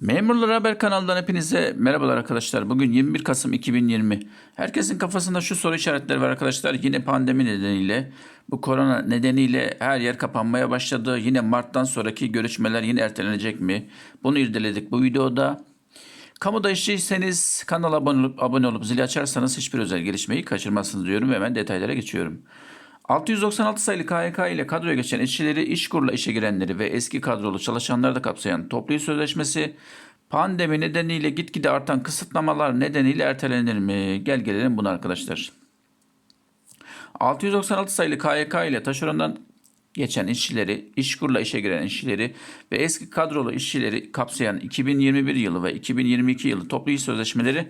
Memurlar Haber kanalından hepinize merhabalar arkadaşlar. Bugün 21 Kasım 2020. Herkesin kafasında şu soru işaretleri var arkadaşlar. Yine pandemi nedeniyle, bu korona nedeniyle her yer kapanmaya başladı. Yine Mart'tan sonraki görüşmeler yine ertelenecek mi? Bunu irdeledik bu videoda. Kamuda işçiyseniz kanala abone olup, abone olup zili açarsanız hiçbir özel gelişmeyi kaçırmazsınız diyorum ve hemen detaylara geçiyorum. 696 sayılı KYK ile kadroya geçen işçileri, işkurla işe girenleri ve eski kadrolu çalışanları da kapsayan toplu iş sözleşmesi pandemi nedeniyle gitgide artan kısıtlamalar nedeniyle ertelenir mi? Gel gelelim buna arkadaşlar. 696 sayılı KYK ile taşerondan geçen işçileri, işkurla işe giren işçileri ve eski kadrolu işçileri kapsayan 2021 yılı ve 2022 yılı toplu iş sözleşmeleri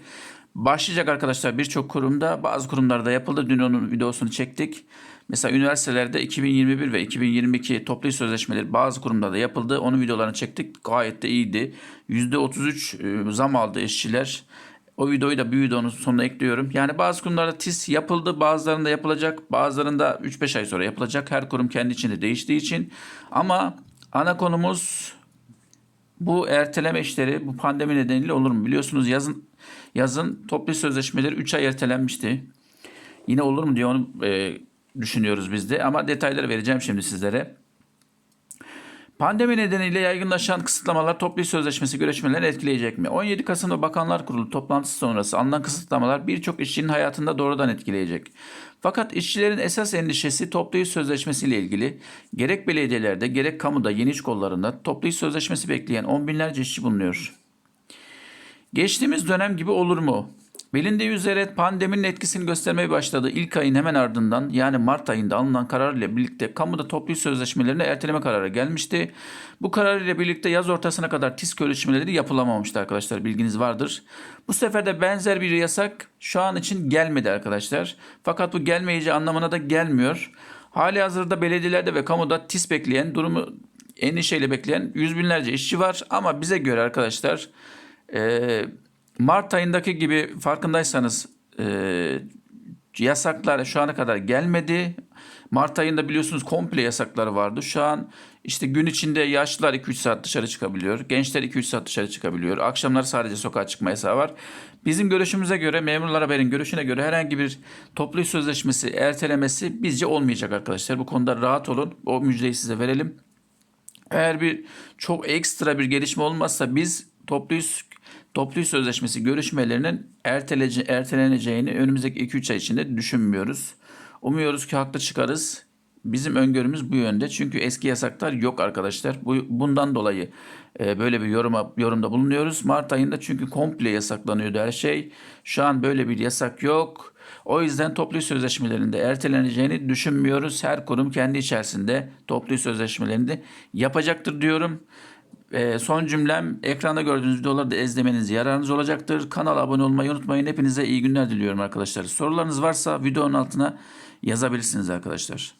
başlayacak arkadaşlar birçok kurumda. Bazı kurumlarda yapıldı. Dün onun videosunu çektik. Mesela üniversitelerde 2021 ve 2022 toplu sözleşmeleri bazı kurumlarda yapıldı. Onun videolarını çektik. Gayet de iyiydi. %33 zam aldı işçiler. O videoyu da bir videonun sonuna ekliyorum. Yani bazı kurumlarda TIS yapıldı, bazılarında yapılacak, bazılarında 3-5 ay sonra yapılacak. Her kurum kendi içinde değiştiği için. Ama ana konumuz bu erteleme işleri bu pandemi nedeniyle olur mu? Biliyorsunuz yazın yazın toplu sözleşmeleri 3 ay ertelenmişti. Yine olur mu diye onu e, düşünüyoruz biz de ama detayları vereceğim şimdi sizlere. Pandemi nedeniyle yaygınlaşan kısıtlamalar toplu iş sözleşmesi görüşmelerini etkileyecek mi? 17 Kasım'da Bakanlar Kurulu toplantısı sonrası alınan kısıtlamalar birçok işçinin hayatında doğrudan etkileyecek. Fakat işçilerin esas endişesi toplu iş sözleşmesi ile ilgili gerek belediyelerde gerek kamuda yeni iş kollarında toplu iş sözleşmesi bekleyen on binlerce işçi bulunuyor. Geçtiğimiz dönem gibi olur mu? Bilindiği üzere pandeminin etkisini göstermeye başladığı ilk ayın hemen ardından yani Mart ayında alınan karar ile birlikte kamuda toplu sözleşmelerine erteleme kararı gelmişti. Bu karar ile birlikte yaz ortasına kadar TİS görüşmeleri yapılamamıştı arkadaşlar bilginiz vardır. Bu sefer de benzer bir yasak şu an için gelmedi arkadaşlar. Fakat bu gelmeyeceği anlamına da gelmiyor. Hali hazırda belediyelerde ve kamuda TİS bekleyen durumu endişeyle bekleyen yüz binlerce işçi var. Ama bize göre arkadaşlar e, Mart ayındaki gibi farkındaysanız e, yasaklar şu ana kadar gelmedi. Mart ayında biliyorsunuz komple yasakları vardı. Şu an işte gün içinde yaşlılar 2-3 saat dışarı çıkabiliyor. Gençler 2-3 saat dışarı çıkabiliyor. Akşamlar sadece sokağa çıkma yasağı var. Bizim görüşümüze göre, memurlar haberin görüşüne göre herhangi bir toplu sözleşmesi ertelemesi bizce olmayacak arkadaşlar. Bu konuda rahat olun. O müjdeyi size verelim. Eğer bir çok ekstra bir gelişme olmazsa biz toplu toplu iş sözleşmesi görüşmelerinin ertelece, erteleneceğini önümüzdeki 2-3 ay içinde düşünmüyoruz. Umuyoruz ki haklı çıkarız. Bizim öngörümüz bu yönde. Çünkü eski yasaklar yok arkadaşlar. Bu, bundan dolayı e, böyle bir yoruma, yorumda bulunuyoruz. Mart ayında çünkü komple yasaklanıyordu her şey. Şu an böyle bir yasak yok. O yüzden toplu sözleşmelerinde erteleneceğini düşünmüyoruz. Her kurum kendi içerisinde toplu sözleşmelerini yapacaktır diyorum. Ee, son cümlem ekranda gördüğünüz videoları da izlemeniz yararınız olacaktır. Kanala abone olmayı unutmayın. Hepinize iyi günler diliyorum arkadaşlar. Sorularınız varsa videonun altına yazabilirsiniz arkadaşlar.